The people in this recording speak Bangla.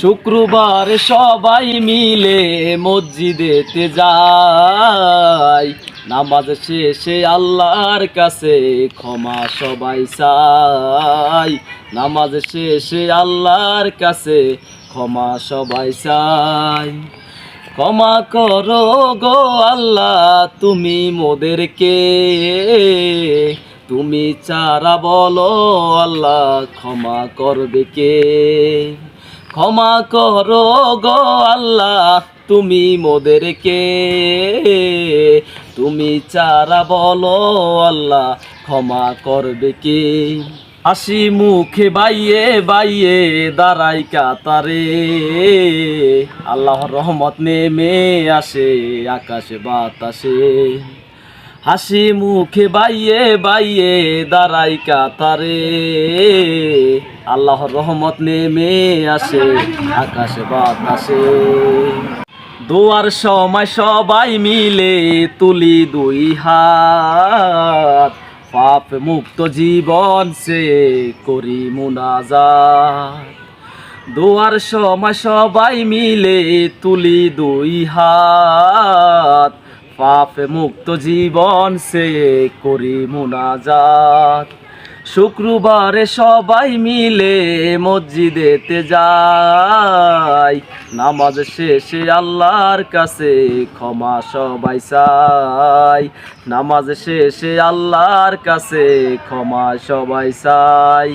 শুক্রবার সবাই মিলে মসজিদেতে যায় নামাজ শেষে আল্লাহর কাছে ক্ষমা সবাই চাই। নামাজ শেষে আল্লাহর কাছে ক্ষমা সবাই চাই। ক্ষমা করো গো আল্লাহ, তুমি মোদেরকে তুমি চারা বলো আল্লাহ, ক্ষমা করবে কে? ক্ষমা করো গো আল্লাহ, তুমি মোদেরকে তুমি চারা বলো আল্লাহ, ক্ষমা করবে কে? হাসি মুখে বাইয়ে বাইয়ে দাঁড়াই কাতারে। আল্লাহর রহমত নেমে আসে আকাশে বাতাসে। হাসি মুখে বাইয়ে বাইয়ে দাঁড়াই কাতারে। আল্লাহর রহমত নেমে আসে আকাশে বাতাসে। দোয়ার সময় সবাই মিলে তুলি দুই হাত। পাপ মুক্ত জীবন সে করি মুনাজাত। দোয়ার সময় সবাই মিলে তুলি দুই হাত। পাপ মুক্ত জীবন সে করি মুনাজাত। শুক্রবারে সবাই মিলে মসজিদেতে যায় নামাজ শেষে আল্লাহর কাছে ক্ষমা সবাই চাই। নামাজ শেষে আল্লাহর কাছে ক্ষমা সবাই চাই।